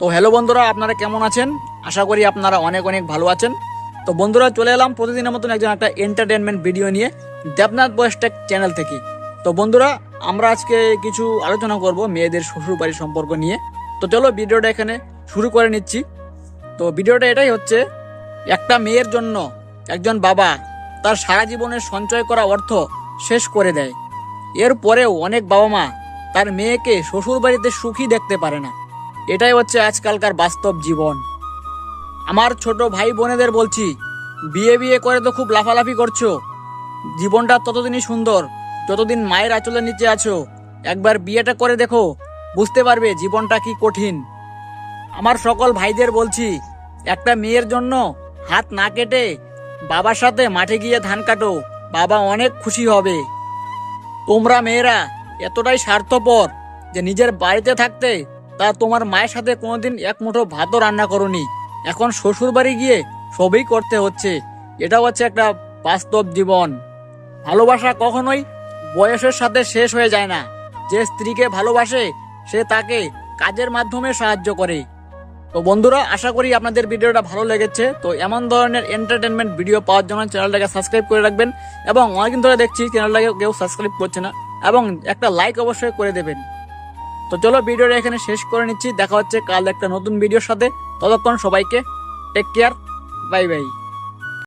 তো হ্যালো বন্ধুরা, আপনারা কেমন আছেন? আশা করি আপনারা অনেক অনেক ভালো আছেন। তো বন্ধুরা, চলে এলাম প্রতিদিনের মতন একজন একটা এন্টারটেনমেন্ট ভিডিও নিয়ে দেবনাথ বয়েসটেক চ্যানেল থেকে। তো বন্ধুরা, আমরা আজকে কিছু আলোচনা করব মেয়েদের শ্বশুর বাড়ির সম্পর্ক নিয়ে। তো চলো ভিডিওটা এখানে শুরু করে নিচ্ছি। তো ভিডিওটা এটাই হচ্ছে, একটা মেয়ের জন্য একজন বাবা তার সারা জীবনের সঞ্চয় করা অর্থ শেষ করে দেয়। এর পরেও অনেক বাবা মা তার মেয়েকে শ্বশুর বাড়িতে সুখী দেখতে পারে না। এটাই হচ্ছে আজকালকার বাস্তব জীবন। আমার ছোট ভাই বোনেদের বলছি, বিয়ে বিয়ে করে তো খুব লাফালাফি করছ। জীবনটা ততদিনই সুন্দর, যতদিন মায়ের আঁচলের নিচে আছো। একবার বিয়েটা করে দেখো, বুঝতে পারবে জীবনটা কি কঠিন। আমার সকল ভাইদের বলছি, একটা মেয়ের জন্য হাত না কেটে বাবার সাথে মাঠে গিয়ে ধান কাটো, বাবা অনেক খুশি হবে। তোমরা মেয়েরা এতটাই স্বার্থপর যে নিজের বাড়িতে থাকতে তা তোমার মায়ের সাথে কোনোদিন এক মুঠো ভাতও রান্না করনি। এখন শ্বশুর বাড়ি গিয়ে সবই করতে হচ্ছে। এটা হচ্ছে একটা বাস্তব জীবন। ভালোবাসা কখনোই বয়সের সাথে শেষ হয়ে যায় না। যে স্ত্রীকে ভালোবাসে, সে তাকে কাজের মাধ্যমে সাহায্য করে। তো বন্ধুরা, আশা করি আপনাদের ভিডিওটা ভালো লেগেছে। তো এমন ধরনের এন্টারটেনমেন্ট ভিডিও পাওয়ার জন্য চ্যানেলটাকে সাবস্ক্রাইব করে রাখবেন এবং অনেকদিন ধরে দেখছি চ্যানেলটাকে কেউ সাবস্ক্রাইব করছে না। এবং একটা লাইক অবশ্যই করে দেবেন। তো চলো ভিডিওটা এখানে শেষ করে নিচ্ছি। দেখা হচ্ছে কাল একটা নতুন ভিডিওর সাথে। ততক্ষণ সবাইকে টেক কেয়ার বাই বাই